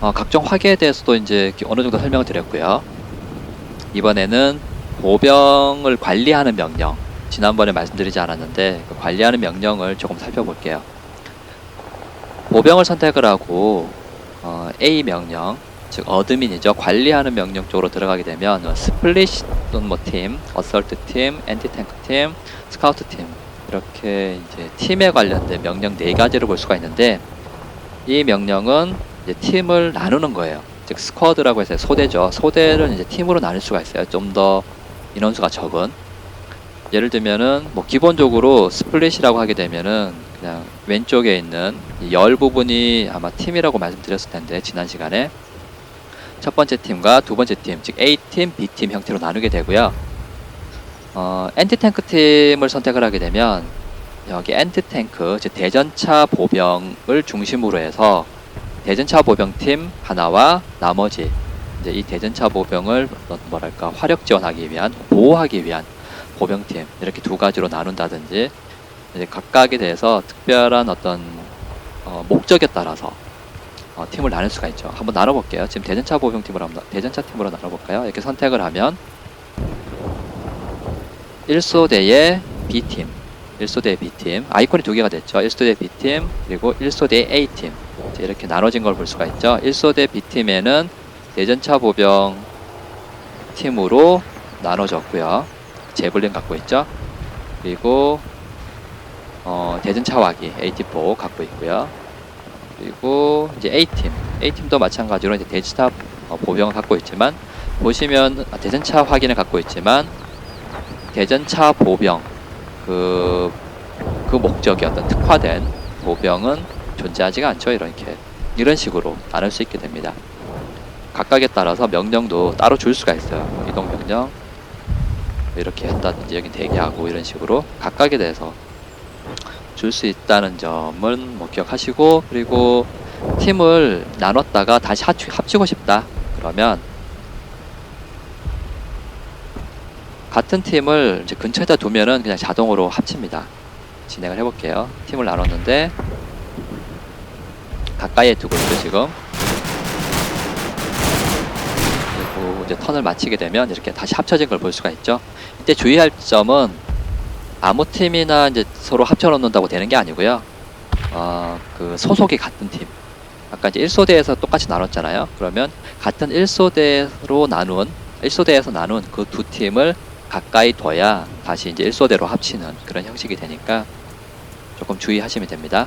어, 각종 화계에 대해서도 이제 어느 정도 설명을 드렸고요. 이번에는 보병을 관리하는 명령. 지난번에 말씀드리지 않았는데 그 관리하는 명령을 조금 살펴볼게요. 보병을 선택을 하고 어, A 명령, 즉 어드민이죠. 관리하는 명령 쪽으로 들어가게 되면 어, 스플릿 또는 뭐 팀, 어설트 팀, 엔티 탱크 팀, 스카우트 팀 이렇게 이제 팀에 관련된 명령 네 가지를 볼 수가 있는데 이 명령은 이제 팀을 나누는 거예요. 즉 스쿼드라고 해서 소대죠. 소대를 이제 팀으로 나눌 수가 있어요. 좀 더 인원수가 적은. 예를 들면은 뭐 기본적으로 스플릿이라고 하게 되면은 그냥 왼쪽에 있는 이열 부분이 아마 팀이라고 말씀드렸을 텐데 지난 시간에 첫 번째 팀과 두 번째 팀, 즉 A 팀, B 팀 형태로 나누게 되고요. 어, 엔티 탱크 팀을 선택을 하게 되면 여기 엔티 탱크, 즉 대전차 보병을 중심으로 해서 대전차 보병팀 하나와 나머지 이제 이 대전차 보병을 뭐랄까 화력 지원하기 위한 보호하기 위한 보병팀 이렇게 두 가지로 나눈다든지 이제 각각에 대해서 특별한 어떤 어, 목적에 따라서 어, 팀을 나눌 수가 있죠. 한번 나눠볼게요. 지금 대전차 보병팀으로 한번 대전차 팀으로 나눠볼까요? 이렇게 선택을 하면 1소대의 B팀, 1소대의 B팀 아이콘이 두 개가 됐죠. 1소대 B팀 그리고 1소대 A팀 이렇게 나눠진 걸 볼 수가 있죠. 1소대 B팀에는 대전차 보병 팀으로 나눠졌고요. 제블린 갖고 있죠. 그리고 어, 대전차 와기 AT4 갖고 있고요. 그리고 이제 A팀, A팀도 마찬가지로 이제 대전차 어, 보병을 갖고 있지만 보시면 아, 대전차 확인을 갖고 있지만 대전차 보병 그, 그 목적이 어떤 특화된 보병은 존재하지가 않죠. 이렇게 이런 식으로 나눌 수 있게 됩니다. 각각에 따라서 명령도 따로 줄 수가 있어요. 이동 명령 이렇게 한다든지 여기 대기하고 이런 식으로 각각에 대해서 줄 수 있다는 점은 뭐 기억하시고 그리고 팀을 나눴다가 다시 합치, 합치고 싶다 그러면 같은 팀을 이제 근처에다 두면은 그냥 자동으로 합칩니다. 진행을 해볼게요. 팀을 나눴는데 가까이에 두고 있죠 지금. 그리고 이제 턴을 마치게 되면 이렇게 다시 합쳐진 걸 볼 수가 있죠. 이때 주의할 점은 아무 팀이나 이제 서로 합쳐 놓는다고 되는 게 아니고요. 어, 그 소속이 같은 팀. 아까 이제 1소대에서 똑같이 나눴잖아요. 그러면 같은 1소대로 나눈 1소대에서 나눈 그 두 팀을 가까이 둬야 다시 이제 1소대로 합치는 그런 형식이 되니까 조금 주의하시면 됩니다.